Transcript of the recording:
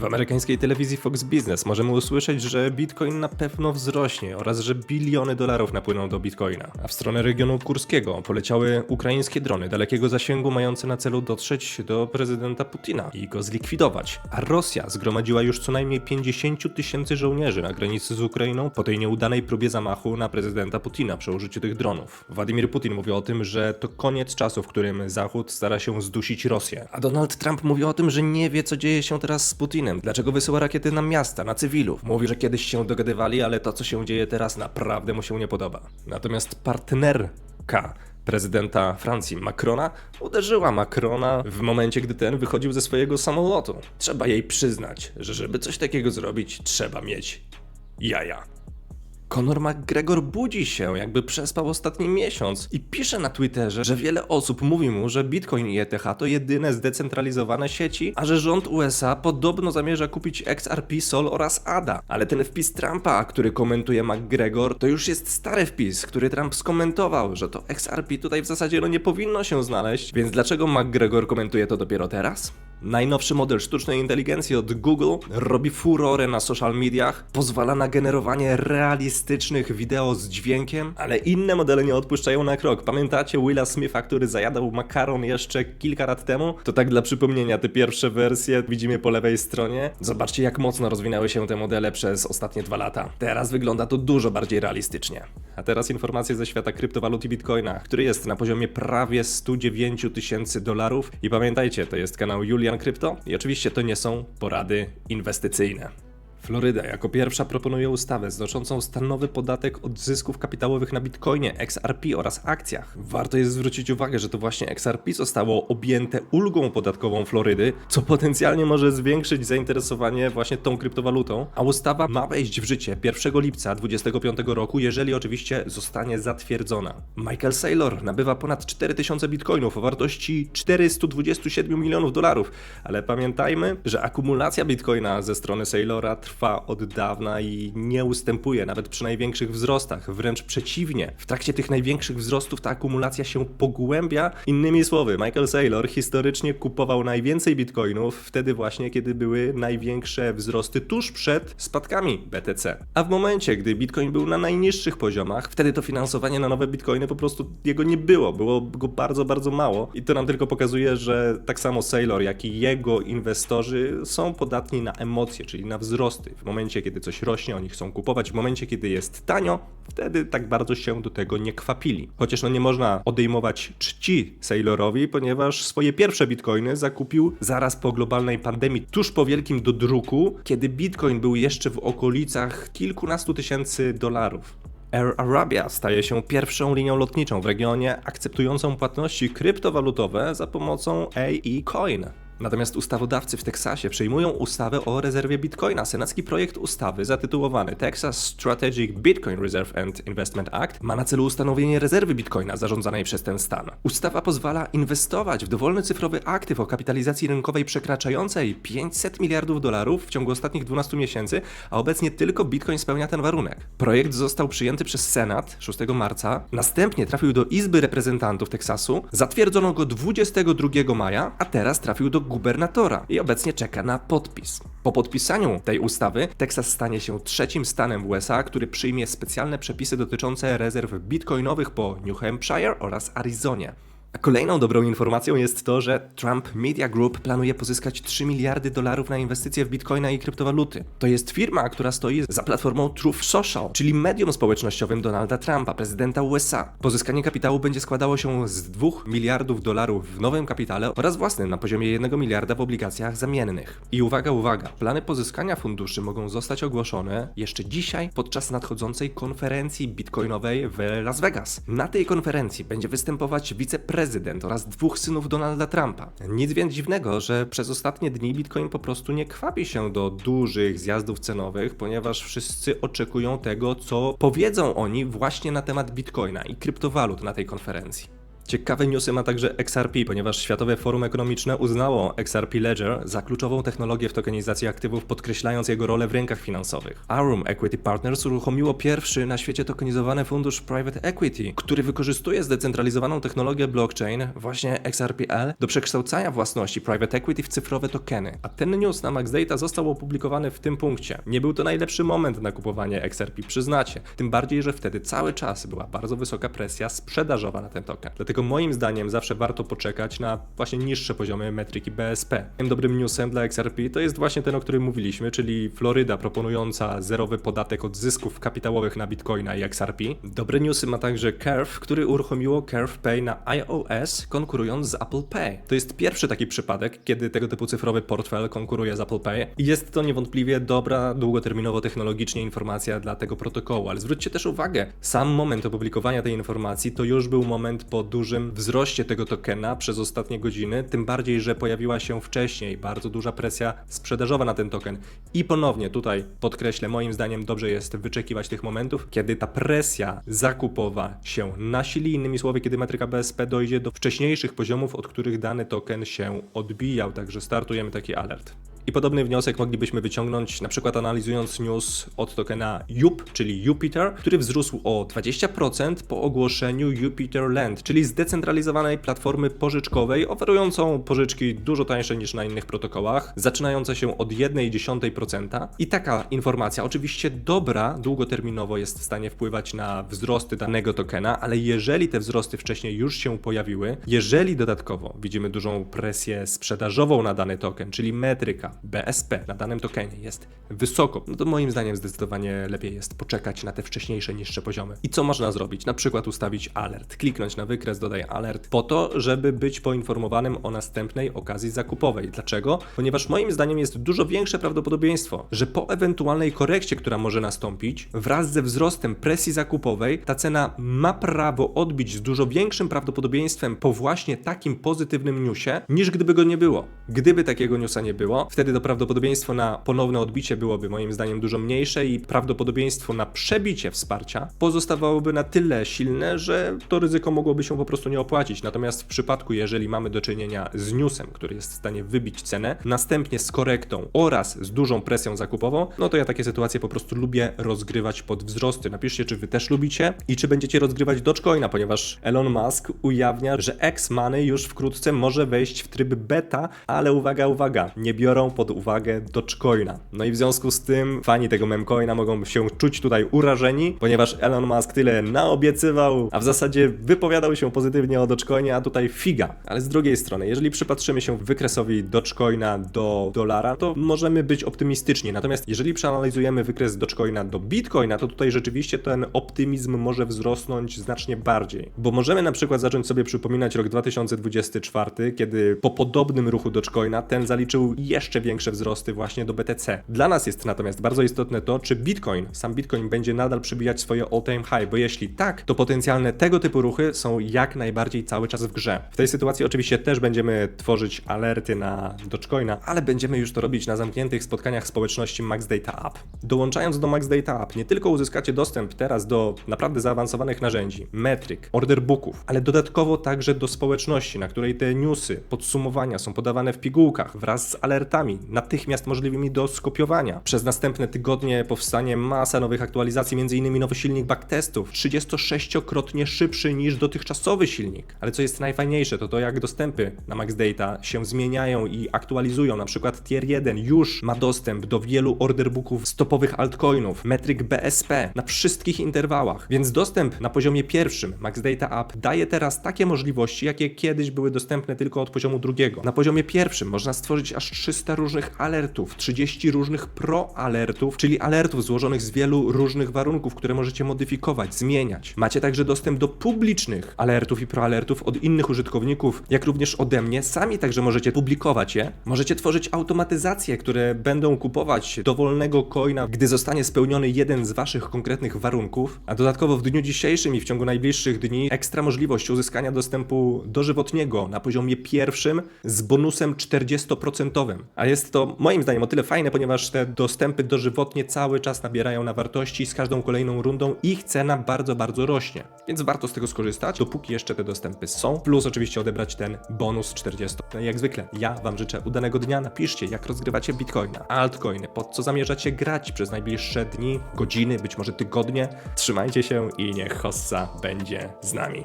W amerykańskiej telewizji Fox Business możemy usłyszeć, że Bitcoin na pewno wzrośnie oraz że biliony dolarów napłyną do Bitcoina. A w stronę regionu kurskiego poleciały ukraińskie drony dalekiego zasięgu mające na celu dotrzeć do prezydenta Putina i go zlikwidować. A Rosja zgromadziła już co najmniej 50 tysięcy żołnierzy na granicy z Ukrainą po tej nieudanej próbie zamachu na prezydenta Putina przy użyciu tych dronów. Władimir Putin mówi o tym, że to koniec czasu, w którym Zachód stara się zdusić Rosję. A Donald Trump mówi o tym, że nie wie, co dzieje się teraz z Putinem. Dlaczego wysyła rakiety na miasta, na cywilów? Mówi, że kiedyś się dogadywali, ale to, co się dzieje teraz, naprawdę mu się nie podoba. Natomiast partnerka prezydenta Francji Macrona uderzyła Macrona w momencie, gdy ten wychodził ze swojego samolotu. Trzeba jej przyznać, że żeby coś takiego zrobić, trzeba mieć jaja. Conor McGregor budzi się, jakby przespał ostatni miesiąc i pisze na Twitterze, że wiele osób mówi mu, że Bitcoin i ETH to jedyne zdecentralizowane sieci, a że rząd USA podobno zamierza kupić XRP, Sol oraz ADA. Ale ten wpis Trumpa, który komentuje McGregor, to już jest stary wpis, który Trump skomentował, że to XRP tutaj w zasadzie no nie powinno się znaleźć, więc dlaczego McGregor komentuje to dopiero teraz? Najnowszy model sztucznej inteligencji od Google robi furorę na social mediach, pozwala na generowanie realistycznych wideo z dźwiękiem, ale inne modele nie odpuszczają na krok. Pamiętacie Willa Smitha, który zajadał makaron jeszcze kilka lat temu? To tak dla przypomnienia, te pierwsze wersje widzimy po lewej stronie. Zobaczcie jak mocno rozwinęły się te modele przez ostatnie dwa lata. Teraz wygląda to dużo bardziej realistycznie. A teraz informacje ze świata kryptowalut i bitcoina, który jest na poziomie prawie 109 tysięcy dolarów. I pamiętajcie, to jest kanał Julian Krypto i oczywiście to nie są porady inwestycyjne. Floryda jako pierwsza proponuje ustawę znoszącą stanowy podatek od zysków kapitałowych na bitcoinie, XRP oraz akcjach. Warto jest zwrócić uwagę, że to właśnie XRP zostało objęte ulgą podatkową Florydy, co potencjalnie może zwiększyć zainteresowanie właśnie tą kryptowalutą, a ustawa ma wejść w życie 1 lipca 2025 roku, jeżeli oczywiście zostanie zatwierdzona. Michael Saylor nabywa ponad 4000 bitcoinów o wartości 427 milionów dolarów, ale pamiętajmy, że akumulacja bitcoina ze strony Saylora trwa od dawna i nie ustępuje nawet przy największych wzrostach. Wręcz przeciwnie, w trakcie tych największych wzrostów ta akumulacja się pogłębia. Innymi słowy, Michael Saylor historycznie kupował najwięcej bitcoinów wtedy właśnie, kiedy były największe wzrosty tuż przed spadkami BTC. A w momencie, gdy bitcoin był na najniższych poziomach, wtedy to finansowanie na nowe bitcoiny po prostu jego nie było. Było go bardzo, bardzo mało. I to nam tylko pokazuje, że tak samo Saylor, jak i jego inwestorzy są podatni na emocje, czyli na wzrosty. W momencie, kiedy coś rośnie, oni chcą kupować. W momencie, kiedy jest tanio, wtedy tak bardzo się do tego nie kwapili. Chociaż no nie można odejmować czci Saylorowi, ponieważ swoje pierwsze bitcoiny zakupił zaraz po globalnej pandemii, tuż po wielkim dodruku, kiedy bitcoin był jeszcze w okolicach kilkunastu tysięcy dolarów. Air Arabia staje się pierwszą linią lotniczą w regionie akceptującą płatności kryptowalutowe za pomocą AE Coin. Natomiast ustawodawcy w Teksasie przyjmują ustawę o rezerwie bitcoina. Senacki projekt ustawy zatytułowany Texas Strategic Bitcoin Reserve and Investment Act ma na celu ustanowienie rezerwy bitcoina zarządzanej przez ten stan. Ustawa pozwala inwestować w dowolny cyfrowy aktyw o kapitalizacji rynkowej przekraczającej 500 miliardów dolarów w ciągu ostatnich 12 miesięcy, a obecnie tylko bitcoin spełnia ten warunek. Projekt został przyjęty przez Senat 6 marca, następnie trafił do Izby Reprezentantów Teksasu, zatwierdzono go 22 maja, a teraz trafił do gubernatora i obecnie czeka na podpis. Po podpisaniu tej ustawy Teksas stanie się trzecim stanem w USA, który przyjmie specjalne przepisy dotyczące rezerw bitcoinowych po New Hampshire oraz Arizonie. A kolejną dobrą informacją jest to, że Trump Media Group planuje pozyskać 3 miliardy dolarów na inwestycje w bitcoina i kryptowaluty. To jest firma, która stoi za platformą Truth Social, czyli medium społecznościowym Donalda Trumpa, prezydenta USA. Pozyskanie kapitału będzie składało się z 2 miliardów dolarów w nowym kapitale oraz własnym na poziomie 1 miliarda w obligacjach zamiennych. I uwaga, uwaga, plany pozyskania funduszy mogą zostać ogłoszone jeszcze dzisiaj podczas nadchodzącej konferencji bitcoinowej w Las Vegas. Na tej konferencji będzie występować wiceprezydent prezydent oraz dwóch synów Donalda Trumpa. Nic więc dziwnego, że przez ostatnie dni Bitcoin po prostu nie kwapi się do dużych zjazdów cenowych, ponieważ wszyscy oczekują tego, co powiedzą oni właśnie na temat Bitcoina i kryptowalut na tej konferencji. Ciekawe newsy ma także XRP, ponieważ Światowe Forum Ekonomiczne uznało XRP Ledger za kluczową technologię w tokenizacji aktywów, podkreślając jego rolę w rynkach finansowych. Aurum Equity Partners uruchomiło pierwszy na świecie tokenizowany fundusz Private Equity, który wykorzystuje zdecentralizowaną technologię blockchain, właśnie XRPL, do przekształcania własności Private Equity w cyfrowe tokeny. A ten news na Max Data został opublikowany w tym punkcie. Nie był to najlepszy moment na kupowanie XRP, przyznacie. Tym bardziej, że wtedy cały czas była bardzo wysoka presja sprzedażowa na ten token. Dlatego moim zdaniem zawsze warto poczekać na właśnie niższe poziomy metryki BSP. Dobrym newsem dla XRP to jest właśnie ten, o którym mówiliśmy, czyli Floryda proponująca zerowy podatek od zysków kapitałowych na Bitcoina i XRP. Dobre newsy ma także Curve, który uruchomiło Curve Pay na iOS, konkurując z Apple Pay. To jest pierwszy taki przypadek, kiedy tego typu cyfrowy portfel konkuruje z Apple Pay i jest to niewątpliwie dobra, długoterminowo technologicznie informacja dla tego protokołu, ale zwróćcie też uwagę, sam moment opublikowania tej informacji to już był moment po dużym wzroście tego tokena przez ostatnie godziny, tym bardziej, że pojawiła się wcześniej bardzo duża presja sprzedażowa na ten token. I ponownie tutaj podkreślę, moim zdaniem dobrze jest wyczekiwać tych momentów, kiedy ta presja zakupowa się nasili, innymi słowy, kiedy metryka BSP dojdzie do wcześniejszych poziomów, od których dany token się odbijał, także startujemy taki alert. I podobny wniosek moglibyśmy wyciągnąć na przykład analizując news od tokena JUP, czyli Jupiter, który wzrósł o 20% po ogłoszeniu Jupiter Land, czyli zdecentralizowanej platformy pożyczkowej oferującą pożyczki dużo tańsze niż na innych protokołach, zaczynające się od 1,1%. I taka informacja, oczywiście dobra, długoterminowo jest w stanie wpływać na wzrosty danego tokena, ale jeżeli te wzrosty wcześniej już się pojawiły, jeżeli dodatkowo widzimy dużą presję sprzedażową na dany token, czyli metryka, BSP na danym tokenie jest wysoko, no to moim zdaniem zdecydowanie lepiej jest poczekać na te wcześniejsze, niższe poziomy. I co można zrobić? Na przykład ustawić alert, kliknąć na wykres, dodaj alert, po to, żeby być poinformowanym o następnej okazji zakupowej. Dlaczego? Ponieważ moim zdaniem jest dużo większe prawdopodobieństwo, że po ewentualnej korekcie, która może nastąpić, wraz ze wzrostem presji zakupowej, ta cena ma prawo odbić z dużo większym prawdopodobieństwem po właśnie takim pozytywnym newsie, niż gdyby go nie było. Gdyby takiego newsa nie było, wtedy to prawdopodobieństwo na ponowne odbicie byłoby moim zdaniem dużo mniejsze i prawdopodobieństwo na przebicie wsparcia pozostawałoby na tyle silne, że to ryzyko mogłoby się po prostu nie opłacić. Natomiast w przypadku, jeżeli mamy do czynienia z newsem, który jest w stanie wybić cenę, następnie z korektą oraz z dużą presją zakupową, no to ja takie sytuacje po prostu lubię rozgrywać pod wzrosty. Napiszcie, czy wy też lubicie i czy będziecie rozgrywać Dogecoina, ponieważ Elon Musk ujawnia, że X-Money już wkrótce może wejść w tryb beta, ale uwaga, uwaga, nie biorą pod uwagę Dogecoina. No i w związku z tym fani tego memcoina mogą się czuć tutaj urażeni, ponieważ Elon Musk tyle naobiecywał, a w zasadzie wypowiadał się pozytywnie o Dogecoinie, a tutaj figa. Ale z drugiej strony, jeżeli przypatrzymy się wykresowi Dogecoina do dolara, to możemy być optymistyczni. Natomiast jeżeli przeanalizujemy wykres Dogecoina do Bitcoina, to tutaj rzeczywiście ten optymizm może wzrosnąć znacznie bardziej. Bo możemy na przykład zacząć sobie przypominać rok 2024, kiedy po podobnym ruchu Dogecoina ten zaliczył jeszcze większe wzrosty właśnie do BTC. Dla nas jest natomiast bardzo istotne to, czy Bitcoin, sam Bitcoin będzie nadal przybijać swoje all-time high, bo jeśli tak, to potencjalne tego typu ruchy są jak najbardziej cały czas w grze. W tej sytuacji oczywiście też będziemy tworzyć alerty na Dogecoina, ale będziemy już to robić na zamkniętych spotkaniach społeczności Max Data App. Dołączając do Max Data App, nie tylko uzyskacie dostęp teraz do naprawdę zaawansowanych narzędzi, metryk, orderbooków, ale dodatkowo także do społeczności, na której te newsy, podsumowania są podawane w pigułkach wraz z alertami, natychmiast możliwymi do skopiowania. Przez następne tygodnie powstanie masa nowych aktualizacji, m.in. nowy silnik backtestów, 36-krotnie szybszy niż dotychczasowy silnik. Ale co jest najfajniejsze, to to jak dostępy na Max Data się zmieniają i aktualizują. Na przykład Tier 1 już ma dostęp do wielu orderbooków stopowych altcoinów, metryk BSP na wszystkich interwałach, więc dostęp na poziomie pierwszym Max Data App daje teraz takie możliwości, jakie kiedyś były dostępne tylko od poziomu drugiego. Na poziomie pierwszym można stworzyć aż 300 różnych alertów, 30 różnych pro alertów, czyli alertów złożonych z wielu różnych warunków, które możecie modyfikować, zmieniać. Macie także dostęp do publicznych alertów i proalertów od innych użytkowników, jak również ode mnie. Sami także możecie publikować je. Możecie tworzyć automatyzacje, które będą kupować dowolnego coina, gdy zostanie spełniony jeden z waszych konkretnych warunków. A dodatkowo w dniu dzisiejszym i w ciągu najbliższych dni ekstra możliwość uzyskania dostępu dożywotniego na poziomie pierwszym z bonusem 40%. A jest to moim zdaniem o tyle fajne, ponieważ te dostępy dożywotnie cały czas nabierają na wartości z każdą kolejną rundą ich cena bardzo, bardzo rośnie. Więc warto z tego skorzystać, dopóki jeszcze te dostępy są, plus oczywiście odebrać ten bonus 40. No i jak zwykle, ja Wam życzę udanego dnia, napiszcie jak rozgrywacie Bitcoina, altcoiny, pod co zamierzacie grać przez najbliższe dni, godziny, być może tygodnie. Trzymajcie się i niech Hossa będzie z nami.